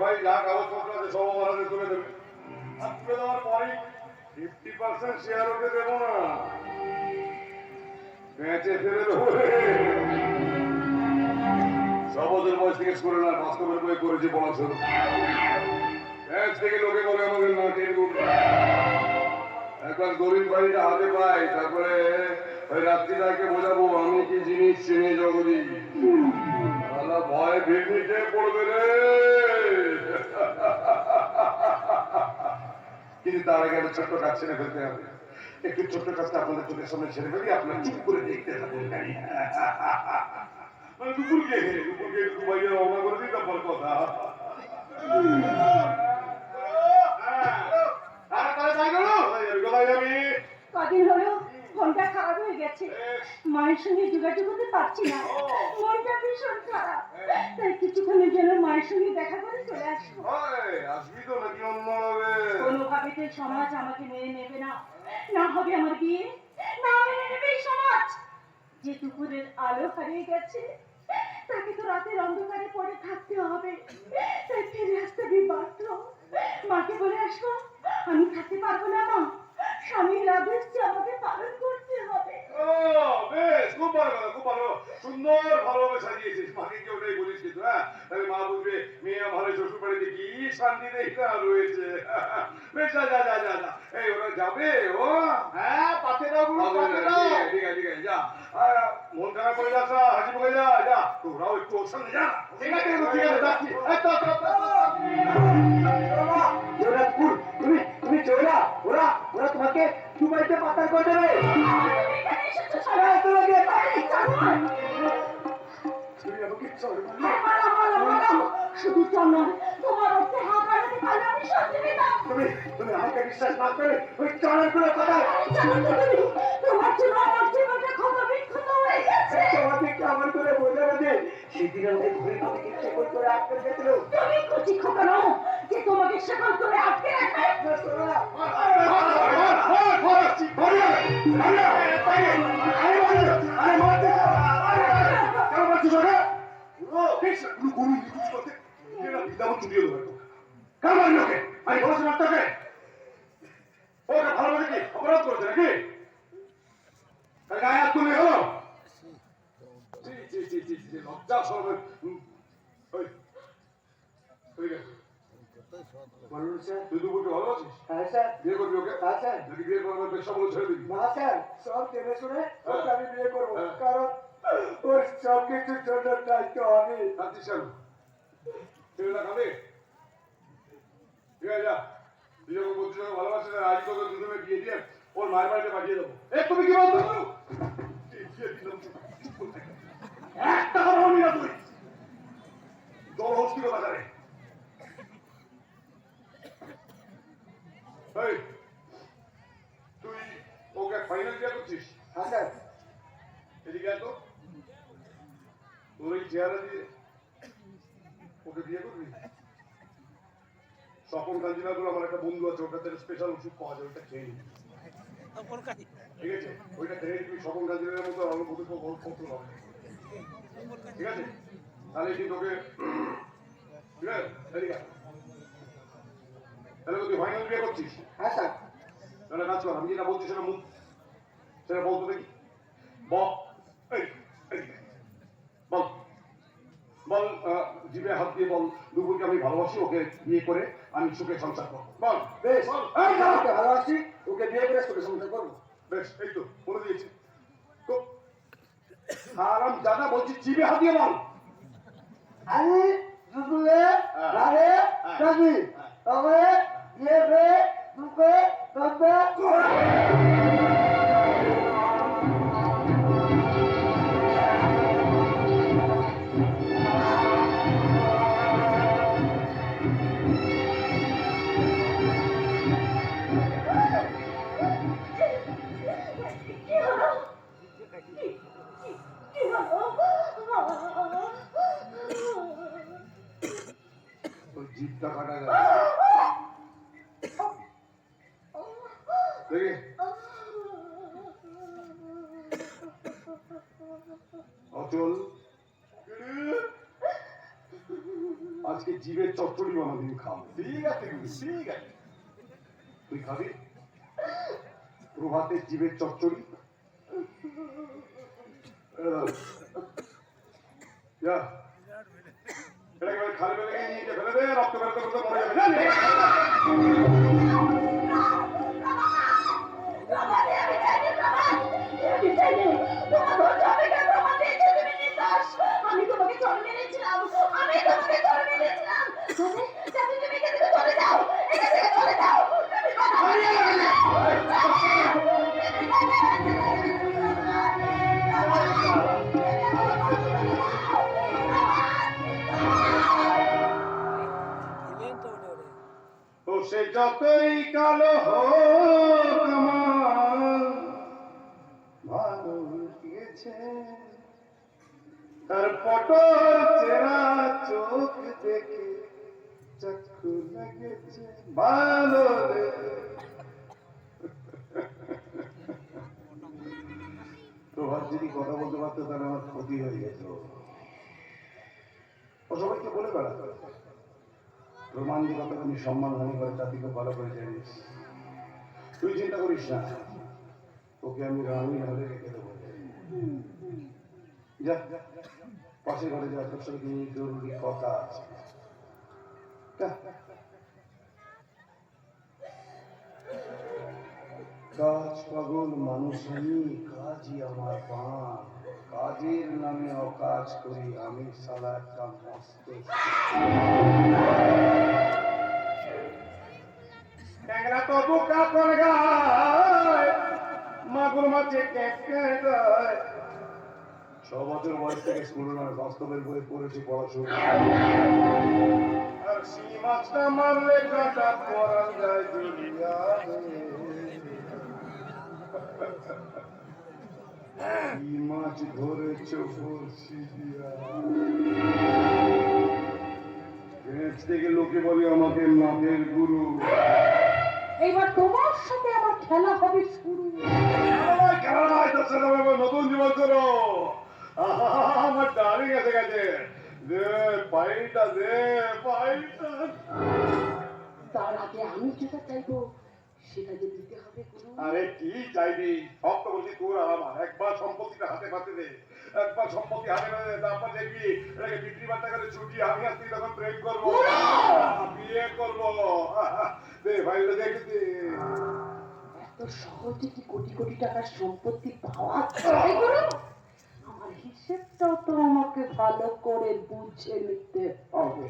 ভাই যা কাগজপত্র আছে সব আমার হাতে তুলে দেবে আর দেওয়ার পরেই ফিফটি পার্সেন্ট শেয়ার ওকে দেবো না। বেঁচে ফেলে দেবো। রে। বয়স থেকে করে না, বাস্তবের বই করেছে পড়াশোনা ব্যাচ থেকে লোকে বলে আমাদের না টেনে একবার গরিব বাড়িটা হাতে পাই তারপরে ওই রাত্রিটাকে বোঝাবো, আমি কি জিনিস চিনি জগদি ভয় ভিড়মিটে পড়বে রে। কিন্তু তার আগে একটা ছোট্ট কাজ ছেড়ে ফেলতে হবে। একটু ছোট্ট কাজটা আপনাদের চোখের সামনে ছেড়ে ফেলি, আপনার চুপ করে দেখতে থাকুন। মানে দুপুরকে দুপুরকে বাইরে রওনা করে দিই, তারপর কথা হ্যাঁ, কোথায় যাবি? কোথায় যাবি? কদিন হলো ফোনটা গেছে মায়ের সঙ্গে যোগাযোগ করতে পারছি না। মনটা ভীষণ খারাপ। তাই কিছুক্ষণের জন্য মায়ের সঙ্গে দেখা করে চলে আসব। আসবি তো নাকি অন্য হবে কোনোভাবে তো সমাজ আমাকে মেনে নেবে না। না হবে আমার বিয়ে না মেনে নেবে সমাজ। যে দুপুরের আলো হারিয়ে গেছে তাকে তো রাতের অন্ধকারে পড়ে থাকতে হবে। তাই ফিরে আসতে আমি বাধ্য। মাকে বলে আসব আমি থাকতে পারব না মা। স্বামীর আদেশ যে আমাকে পালন ও, বেশ, খুব ভালো কথা, খুব ভালো। সুন্দর ভালোভাবে সাজিয়েছিস মাকে কি ওটাই বলিস কিন্তু হ্যাঁ? তাহলে মা বুঝবে মেয়ে আমার শ্বশুর বাড়িতে কি শান্তিতে এটা রয়েছে। বেশ যা যা যা যা যা। এই ওরা যাবে? ও হ্যাঁ পাতে দাও গুরু পাতে দাও। ঠিক আছে ঠিক আছে যা। মন খারাপ করে যাস হাসি মুখে যা যা। তোরাও একটু ওর সঙ্গে যা। ঠিক আছে আছে যাচ্ছি। তুমি তুমি চোরা ওরা ওরা তোমাকে দুবাইতে পাতার করে দেবে। তুমি। তুমি না করে ওই চড়ারগুলো কথা তোমার আমার জীবনটা ক্ষত বিক্ষত হয়ে গেছে। তোমাকে করে বোঝাবে যে সেদিন আমাকে ঘুরে আমাকে চেকর করে আটকে গেছিল তুমি কুচি খোকানো, যে তোমাকে শেকল করে আটকে রাখবে। আমি বলেছি না তোকে ওকে ভালোবাসে কি অপরাধ করেছে নাকি গায়ে হাত তুলে ওই বলুন স্যার তুই হ্যাঁ স্যার বিয়ে করবি ওকে হ্যাঁ স্যার নাকি বিয়ে করবার পেশা বলে ছেড়ে দিবি না স্যার সব জেনে শুনে ওকে আমি বিয়ে করব হ্যাঁ। কারণ ওর সব কিছুর জন্য দায়িত্ব আমি রাত্রি কেন ছেলেটা খাবে ঠিক আছে যা তুই যখন বলছিস ওকে ভালোবাসিস আজ তোকে দুজনে বিয়ে দিয়ে ওর মায়ের বাড়িতে পাঠিয়ে দেবো এ তুমি কি বলছো বলো? এই বিয়ে দিলাম, চুপ করে থাক। একটা কথা বলবি না তুই দল হস্তি জানে তুই ওকে ফাইনাল বিয়ে করছিস? হ্যাঁ স্যার। এদিকে তো। তোর এই চেহারা দিয়ে ওকে বিয়ে করবি? স্বপন কাঞ্জিনা বলে আমার একটা বন্ধু আছে ওটা থেকে স্পেশাল ওষুধ পাওয়া যায় ওইটা খেয়ে নিবি। ঠিক আছে? ওইটা খেয়ে তুই স্বপন কাঞ্জিনার মতো অনুভূতি করতে হবে ঠিক আছে? তাহলে কি তোকে ঠিক আছে। তাহলে তুই ফাইনাল বিয়ে করছিস হ্যাঁ স্যার। তাহলে কাজ কর আমি যেটা বলছি সেটা মুখ। সেটা বলতো দেখি। বল। বল। বল জিভে হাত দিয়ে বল দুপুরকে আমি ভালোবাসি ওকে বিয়ে করে আমি সুখে সংসার করব। বল। বেশ। ভালোবাসি ওকে বিয়ে করে তোকে সংসার করব। বেশ এই তো বলে দিয়েছি। তো আরাম দাদা বলছি জিভে হাত দিয়ে বল। আমি দুপুরে হ্যাঁ। রাতে হ্যাঁ। হ্যাঁ। তবে বিয়ে করে দুপুরে আজকে জীবের চচ্চড়ি বানাদিন খাও ঠিক আছে ঠিক আছে তুই খাবি? প্রভাতের জীবের চচ্চড়ি? এটাকে খালি বেলে নিয়ে ফেলে দে রক্ত বের করতে মরে যাবে। পটল চেরা যদি কথা বলতে পারতো তাহলে আমার ক্ষতি হয়ে যেত। ও সবাইকে বলে বেড়াতো প্রমাণ দিয়ে কতখানি সম্মান হানি করে তা ভালো করে জানিস। তুই চিন্তা করিস না ওকে আমি রানী হলে রেখে দেবো। যা, পাশের ঘরে যা তোর সঙ্গে জরুরি কথা আছে। কাজ পাগল, মানুষ আমি, কাজই আমার পান কাজের নামে অকাজ করি, আমি সালা একটা মস্ত মাগুর মাছে কেটে দেয় ছ বছর বয়স থেকে স্কুল নয় বাস্তবের বই পড়েছি পড়াশোনা। মাছটা মারলে কাটা পড়া যায় দুনিয়াতে। কি মাছ ধরেছ পেঁচ থেকে লোকে বলে আমাকে নাটের গুরু। এইবার তোমার সাথে আমার খেলা হবে শুরু। ছেলে নতুন জীবন করো আমার ডার্লিং এসে গেছে দে পাইটা দে পাইটা তার আগে আমি যেটা চাইব? সেটা যে দিতে হবে গুরু আরে কি চাইবি? সব তো বলছি তোর আর আমার। একবার সম্পত্তিটা হাতে পাতে দে। একবার সম্পত্তি হাতে পাতে দে তারপর দেখবি এটাকে বিক্রি বার্তা করে ছুটি আমি আর তুই তখন প্রেম করব। বিয়ে করব। দে ভাইটা দেখে দে। এত সহজে কি কোটি কোটি টাকার সম্পত্তি পাওয়া যায়? আমার তো আমাকে ভালো করে বুঝে নিতে হবে।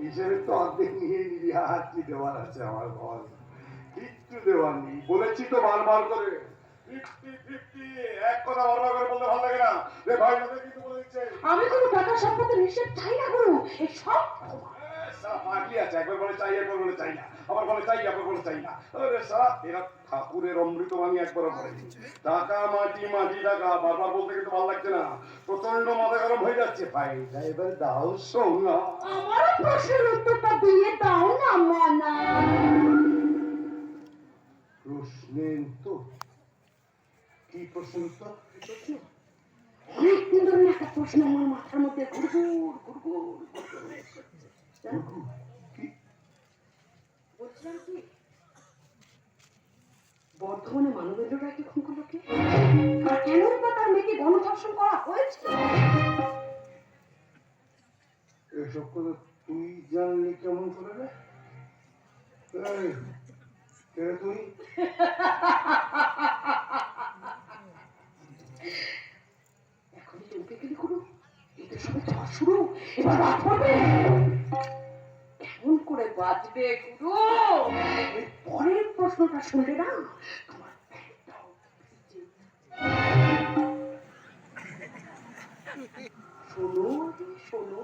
হিসেবে তো অর্ধেক নিয়ে নিবি আর কি দেওয়ার আছে আমার বল। কিচ্ছু দেওয়ার নেই বলেছি তো বারবার করে। আমি কোনো টাকা সম্পত্তির হিসেব চাই না গুরু এই সব তোমার। পাগলি আছে একবার বলে চাই একবার বলে চাই না। আবার বলে চাই একবার বলে চাই না। আরে সারা এরা ঠাকুরের অমৃত বাণী একবার বলেনি টাকা মাটি মাটি টাকা বারবার বলতে কিন্তু ভালো লাগছে না। প্রচণ্ড মাথা গরম হয়ে যাচ্ছে। ভাই এবার দাও সোনা। আমার প্রশ্নের উত্তরটা দিয়ে দাও না মানা। প্রশ্নের তো কি প্রশ্ন? তো অনেকদিন ধরে একটা প্রশ্ন আমার মাথার মধ্যে ঘুরঘুর ঘুরঘুর। ঘুরঘুর। কি বর্ধমানে মানবেন্দ্র রায়কে খুন করল কে আর কেন বা তার মেয়েকে গণধর্ষণ করা হয়েছিল এসব কথা তুই জানলি কেমন করে রে? কে তুই? এখনই চমকে গেলি গুরু এই তো সবে শুরু এবার রাত পড়বে করে বাজবে গুরু। পরের প্রশ্নটা শুনলে না তোমার শোনো শোনো।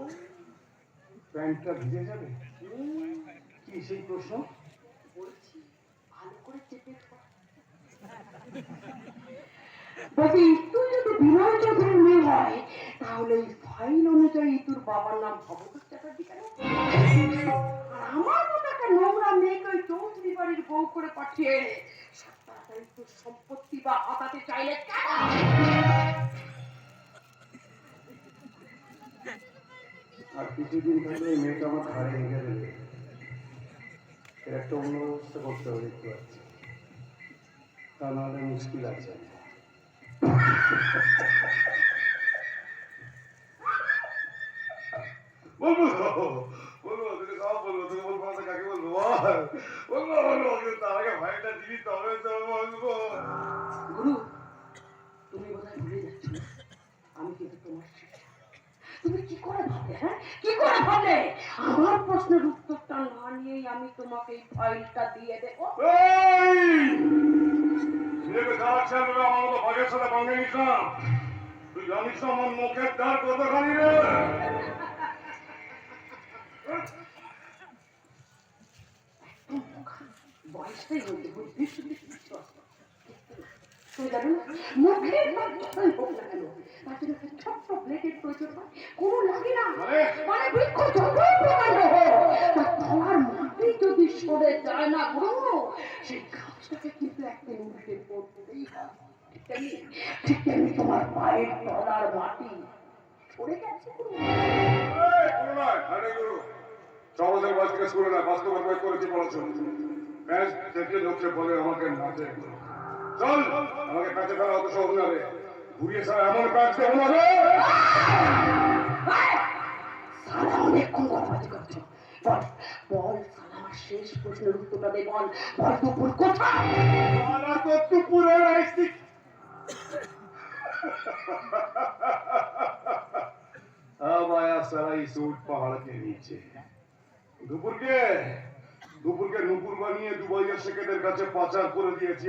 প্যান্টটা ভিজে যাবে? কি সেই প্রশ্ন? বলছি ভালো করে চেপে। বলছি তুই যদি বিনয় চৌধুরীর মেয়ে হয়, তাহলে এই ফাইল অনুযায়ী তোর বাবার নাম ভবতোষ চ্যাটার্জি কেন? আমার মতো একটা নোংরা মেয়েকে ওই চৌধুরী বাড়ির বউ করে পাঠিয়ে সম্পত্তি বা চাইলে আর কিছুদিন এই মেয়েটা আমার হেগে দেবে। একটা অন্য ব্যবস্থা করতে হবে তা নাহলে মুশকিল আছে। বলব বলব তোকে সব বলব তোকে বলব না কাকে বলব বলব বলব তার আগে ভাইটা দিবি তবে তো বলব। গুরু তুমি বোধহয় ভুলে যাচ্ছ আমি কিন্তু তোমার তুমি কি করে হ্যাঁ? কি করে আমার প্রশ্নের উত্তরটা না নিয়েই আমি তোমাকে এই ফাইলটা দিয়ে দেবো। ছেলেকে চালাচ্ছে আমি আমার মতো ভাগের সাথে ভাঙে নিস না তুই জানিস না আমার মুখের দ্বার কতখানি রে? বয়সটাই হইতে বুঝবি মুখের মাধ্যমে হোক না কেন তার জন্য একটা ছোট্ট ব্লেডের প্রয়োজন হয়। কোনো লাগে না। মানে? মানে বৃক্ষ যতই প্রকাণ্ড হোক তার তলার মাটি যদি সরে যায় না সেই গাছটাকে কিন্তু একটা উল্টে পড়তেই হয়। ঠিক তেমনি তোমার পায়ের তলার মাটি সরে গেছে গুরু এই, কোনো নয়, আরে গুরু। সমাজের বাস কাজ না বাস্তবের বই করেছি বলেছ? ব্যাস থেকে লোককে বলে আমাকে নাচে। চল আমাকে কাছে ফেলা অত সহজ না রে। ঘুরিয়ে এমন কাজ দেবো না রে। সালা অনেকক্ষণ কথাবার্তা বল আমার শেষ প্রশ্নের উত্তরটা দে বল ভরপুকুর কোথায় দুপুরকে দুপুরকে নুপুর বানিয়ে দুবাইয়ের সেকেন্ডের কাছে পাচার করে দিয়েছি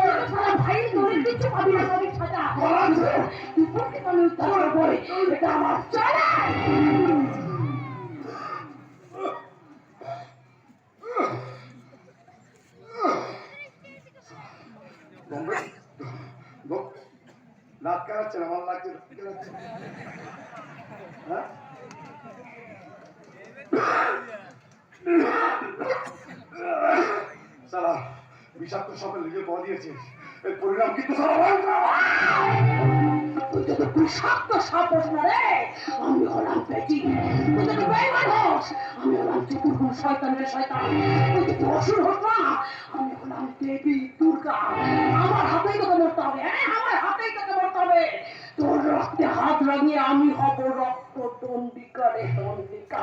কিচ্ছু পাবি না পাবি ছাতা। তুই পড়তে এটা আমার চলে। না লাগছে হ্যাঁ? বিষাক্ত এর পরিণাম কিন্তু তোদের বিষাক্ত সাপস না রে। আমি হলাম পেটি তুই তো বেইমান হোস আমি হলাম চতুর্গুণ শয়তান রে শয়তান। তুই তোদের অসুর হোস না। আমি হলাম দেবী দুর্গা। আমার হাতেই তোকে মরতে হবে। হ্যাঁ আমার হাতেই তোকে মরতে হবে। তোর রক্তে হাত লাগিয়ে আমি হব রক্ত দণ্ডিকারে দণ্ডিকা।